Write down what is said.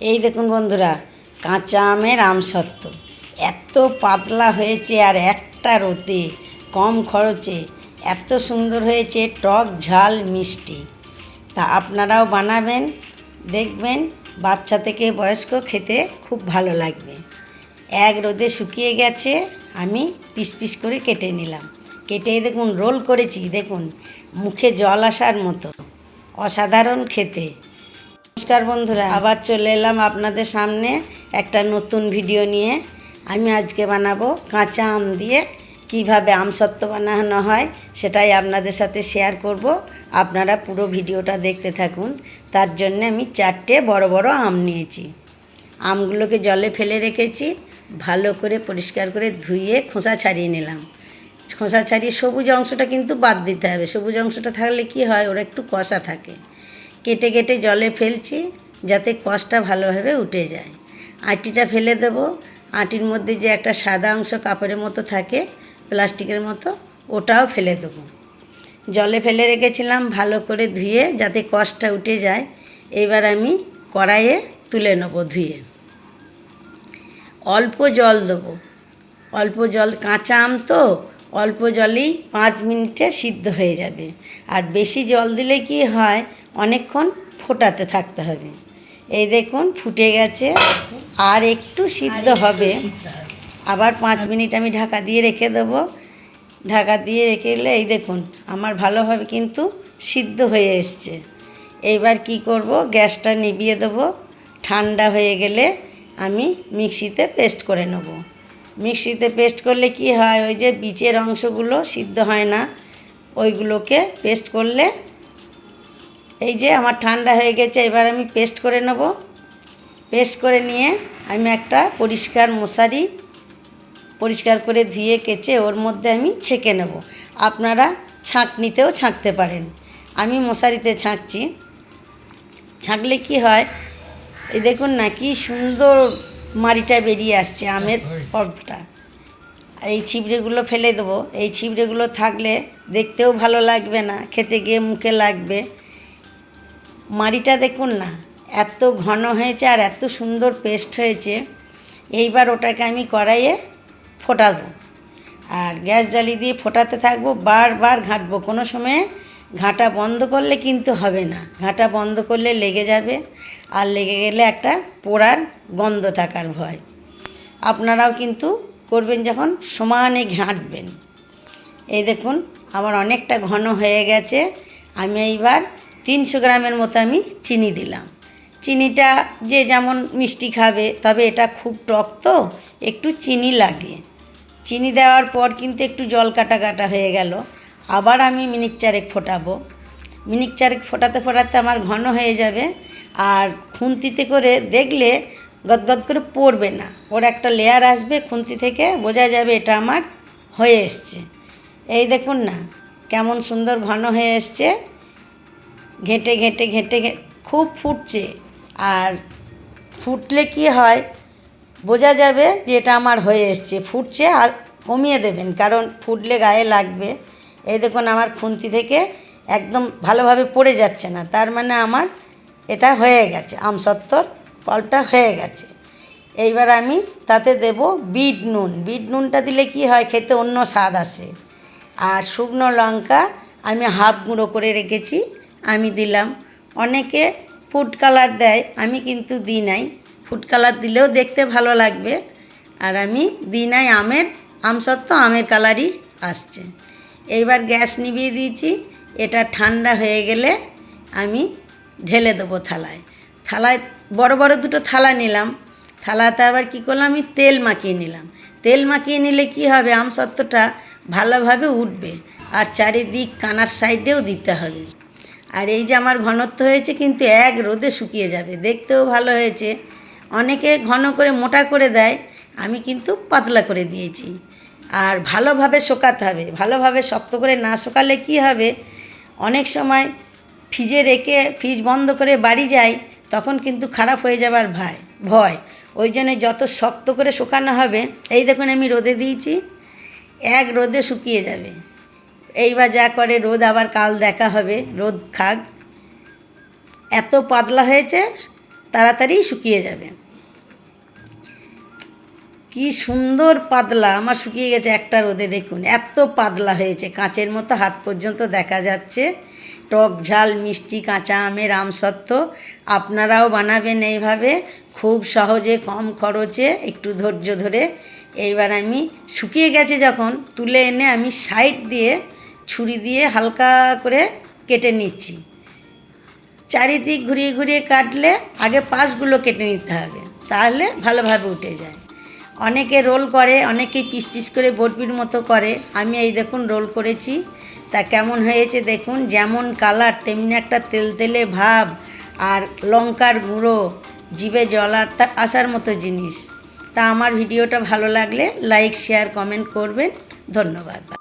এই দেখুন বন্ধুরা, কাঁচা আমের আমসত্ত্ব এত পাতলা হয়েছে আর একটা রোতে কম খরচে। এত সুন্দর হয়েছে, টক ঝাল মিষ্টি। তা আপনারাও বানাবেন, দেখবেন, বাচ্চা থেকে বয়স্ক খেতে খুব ভালো লাগবে। এক রোদে শুকিয়ে গেছে, আমি পিস পিস করে কেটে নিলাম। কেটে দেখুন, রোল করেছি, দেখুন, মুখে জল আসার মতো। অসাধারণ খেতে। নমস্কার বন্ধুরা, আবার চলে এলাম আপনাদের সামনে একটা নতুন ভিডিও নিয়ে। আমি আজকে বানাবো কাঁচা আম দিয়ে কীভাবে আমসত্ত্ব বানানো হয়, সেটাই আপনাদের সাথে শেয়ার করব। আপনারা পুরো ভিডিওটা দেখতে থাকুন। তার জন্য আমি চারটে বড় বড় আম নিয়েছি। আমগুলোকে জলে ফেলে রেখেছি, ভালো করে পরিষ্কার করে ধুয়ে খোসা ছাড়িয়ে নিলাম। খোসা ছাড়িয়ে সবুজ অংশটা কিন্তু বাদ দিতে হবে। সবুজ অংশটা থাকলে কি হয়, ওরা একটু কষা থাকে। কেটে কেটে জলে ফেলছি যাতে কষটা ভালোভাবে উঠে যায়। আটিটা ফেলে দেবো। আটির মধ্যে যে একটা সাদা অংশ কাপড়ের মতো থাকে, প্লাস্টিকের মতো, ওটাও ফেলে দেবো। জলে ফেলে রেখেছিলাম ভালো করে ধুয়ে যাতে কষটা উঠে যায়। এবার আমি কড়াইয়ে তুলে নেব ধুয়ে। অল্প জল দেবো। অল্প জল, কাঁচা আম তো অল্প জলেই পাঁচ মিনিটে সিদ্ধ হয়ে যাবে। আর বেশি জল দিলে কি হয়? অনেকক্ষণ ফোটাতে থাকতে হবে। এই দেখুন ফুটে গেছে। আর একটু সিদ্ধ হবে। আবার পাঁচ মিনিট আমি ঢাকা দিয়ে রেখে দেবো। ঢাকা দিয়ে রেখে এলে এই দেখুন আমার ভালোভাবে কিন্তু সিদ্ধ হয়ে এসছে। এইবার কি করব? গ্যাসটা নিভিয়ে দেবো। ঠান্ডা হয়ে গেলে আমি মিক্সিতে পেস্ট করে নেব। মিক্সিতে পেস্ট করলে কি হয়? ওই যে বীচের অংশগুলো সিদ্ধ হয় না, ওইগুলোকে পেস্ট করলে এই যে আমার ঠান্ডা হয়ে গেছে, এবার আমি পেস্ট করে নেব। পেস্ট করে নিয়ে আমি একটা পরিষ্কার মশারি পরিষ্কার করে ধুয়ে কেচে ওর মধ্যে আমি ছেঁকে নেব। আপনারা ছাঁকনিতেও ছাঁকতে পারেন। আমি মশারিতে ছাঁকছি। ছাঁকলে কি হয়? এই দেখুন না, কি সুন্দর মাড়িটা বেরিয়ে আসছে আমের পর্বটা। এই ছিবড়েগুলো ফেলে দেবো। এই ছিবড়েগুলো থাকলে দেখতেও ভালো লাগবে না খেতে গিয়ে মুখে লাগবে। মাড়িটা দেখুন না এত ঘন হয়েছে আর এত সুন্দর পেস্ট হয়েছে। এইবার ওটাকে আমি কড়াইয়ে ফোটাবো। আর গ্যাস জ্বালিয়ে দিয়ে ফোটাতে থাকব বারবার ঘাঁটবো। কোনো সময়ে ঘাঁটা বন্ধ করলে কিন্তু হবে না। ঘাঁটা বন্ধ করলে লেগে যাবে আর লেগে গেলে একটা পোড়ার গন্ধ থাকার ভয়। আপনারাও কিন্তু করবেন যখন সমানে ঘাঁটবেন। এই দেখুন, আমার অনেকটা ঘন হয়ে গেছে। আমি এইবার তিনশো গ্রামের মতো আমি চিনি দিলাম। চিনিটা যে যেমন মিষ্টি খাবে, তবে এটা খুব টক তো, একটু চিনি লাগে। চিনি দেওয়ার পর কিন্তু একটু জল কাটা কাটা হয়ে গেল। আবার আমি মিনিট চারেক ফোটাবো। মিনিট চারেক ফোটাতে ফোটাতে আমার ঘন হয়ে যাবে আর খুন্তিতে করে দেখলে গদগদ করে পড়বে না। ওর একটা লেয়ার আসবে খুন্তি থেকে, বোঝা যাবে এটা আমার হয়ে এসছে। এই দেখুন না, কেমন সুন্দর ঘন হয়ে এসছে। ঘেঁটে ঘেঁটে ঘেঁটে খুব ফুটছে। আর ফুটলে কি হয়, বোঝা যাবে যে এটা আমার হয়ে এসছে। ফুটছে আর কমিয়ে দেবেন, কারণ ফুটলে গায়ে লাগবে। এই দেখুন, আমার খুন্তি থেকে একদম ভালোভাবে পড়ে যাচ্ছে না। তার মানে আমার এটা হয়ে গেছে আমসত্তর ফলটা হয়ে গেছে। এইবার আমি তাতে দেব বিট নুন। বিট নুনটা দিলে কি হয়, খেতে অন্য স্বাদ আসে। আর শুকনো লঙ্কা আমি হাফ গুঁড়ো করে রেখেছি, আমি দিলাম। অনেকে ফুড কালার দেয়, আমি কিন্তু দিই নাই। ফুড কালার দিলেও দেখতে ভালো লাগবে। আর আমি দিই নাই, আমের, আমসত্ত্ব, আমের কালারই আসছে। এইবার গ্যাস নিভিয়ে দিয়েছি। এটা ঠান্ডা হয়ে গেলে আমি ঢেলে দেবো থালায়। থালায় বড় বড় দুটো থালা নিলাম। থালাতে আবার কী করলাম? আমি তেল মাখিয়ে নিলাম। তেল মাখিয়ে নিলে কি হবে? আমসত্ত্বটা ভালোভাবে উঠবে আর চারিদিক কানার সাইডেও দিতে হবে। আর এই যে আমার ঘনত্ব হয়েছে কিন্তু এক রোদে শুকিয়ে যাবে। দেখতেও ভালো হয়েছে। অনেকে ঘন করে মোটা করে দেয়। আমি কিন্তু পাতলা করে দিয়েছি। আর ভালোভাবে শোকাতে হবে। ভালোভাবে শক্ত করে না শোকালে কি হবে? অনেক সময় ফ্রিজে রেখে ফ্রিজ বন্ধ করে বাড়ি যাই, তখন কিন্তু খারাপ হয়ে যাবার ভয় ভয়। ওই জন্য যত শক্ত করে শুকানো হবে, এই দেখুন আমি রোদে দিয়েছি, এক রোদে শুকিয়ে যাবে। এইবার যা করে রোদ আবার কাল দেখা হবে, রোদ খাক। এত পাতলা হয়েছে, তাড়াতাড়ি শুকিয়ে যাবে। কি সুন্দর পাতলা, আমার শুকিয়ে গেছে একটা রোদে, দেখুন, এত পাতলা হয়েছে, কাঁচের মতো হাত পর্যন্ত দেখা যাচ্ছে। টক ঝাল, মিষ্টি, কাঁচা আমের আমসত্ত্ব, আপনারাও বানাবেন এইভাবে, খুব সহজে, কম খরচে, একটু ধৈর্য ধরে। এইবার আমি শুকিয়ে গেছে যখন, তুলে এনে আমি সাইড দিয়ে, ছুরি দিয়ে হালকা করে কেটে নিচ্ছি। চারিদিক ঘুরিয়ে ঘুরিয়ে কাটলে আগে পাশগুলো কেটে নিতে হবে, তাহলে ভালোভাবে উঠে যায়। অনেকে রোল করে অনেকেই পিস পিস করে বরফির মতো করে। আমি এই দেখুন রোল করেছি। তা কেমন হয়েছে দেখুন, যেমন কালার, তেমনি একটা তেলতেলে ভাব আর লঙ্কার গুঁড়ো, জিভে জল আর আসার মতো জিনিস। তা আমার ভিডিওটা ভালো লাগলে লাইক, শেয়ার, কমেন্ট করবেন। ধন্যবাদ।